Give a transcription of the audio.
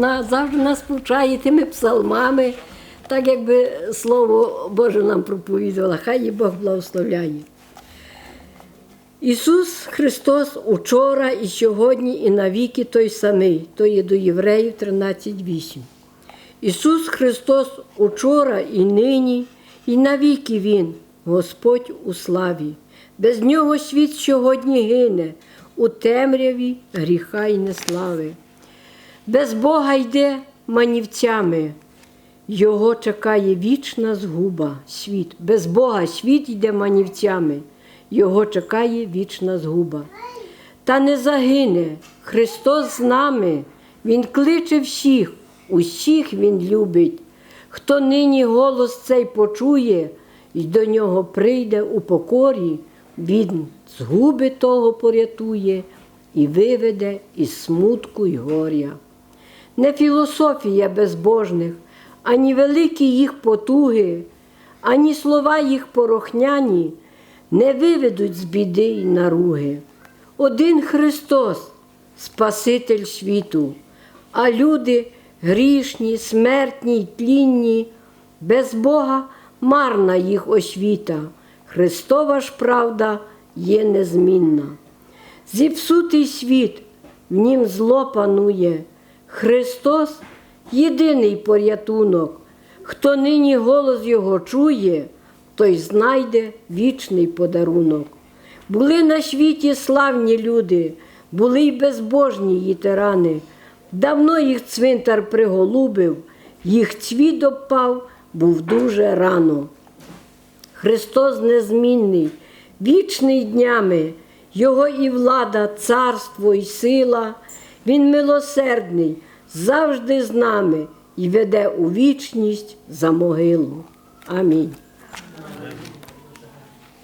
Завжди нас повчає тими псалмами, так якби Слово Боже нам проповідувала. Хай її Бог благословляє. Ісус Христос учора і сьогодні, і навіки той самий, то є до Євреїв 13.8. Ісус Христос учора і нині, і навіки Він, Господь у славі. Без нього світ сьогодні гине, у темряві гріха й неслави. Без Бога йде манівцями, його чекає вічна згуба, світ. Без Бога світ йде манівцями, його чекає вічна згуба. Та не загине Христос з нами, Він кличе всіх, усіх Він любить. Хто нині голос цей почує і до нього прийде у покорі, Він згуби того порятує і виведе із смутку й горя. Не філософія безбожних, ані великі їх потуги, ані слова їх порохняні не виведуть з біди й наруги. Один Христос, Спаситель світу, а люди грішні, смертні тлінні, без Бога марна їх освіта, Христова ж правда є незмінна. Зіпсутий світ, в нім зло панує. Христос єдиний порятунок. Хто нині голос Його чує, той знайде вічний подарунок. Були на світі славні люди, були й безбожні її тирани. Давно їх цвинтар приголубив, їх цвіт опав, був дуже рано. Христос незмінний, вічний днями, Його і влада, царство, і сила, Він милосердний, завжди з нами і веде у вічність за могилу. Амінь.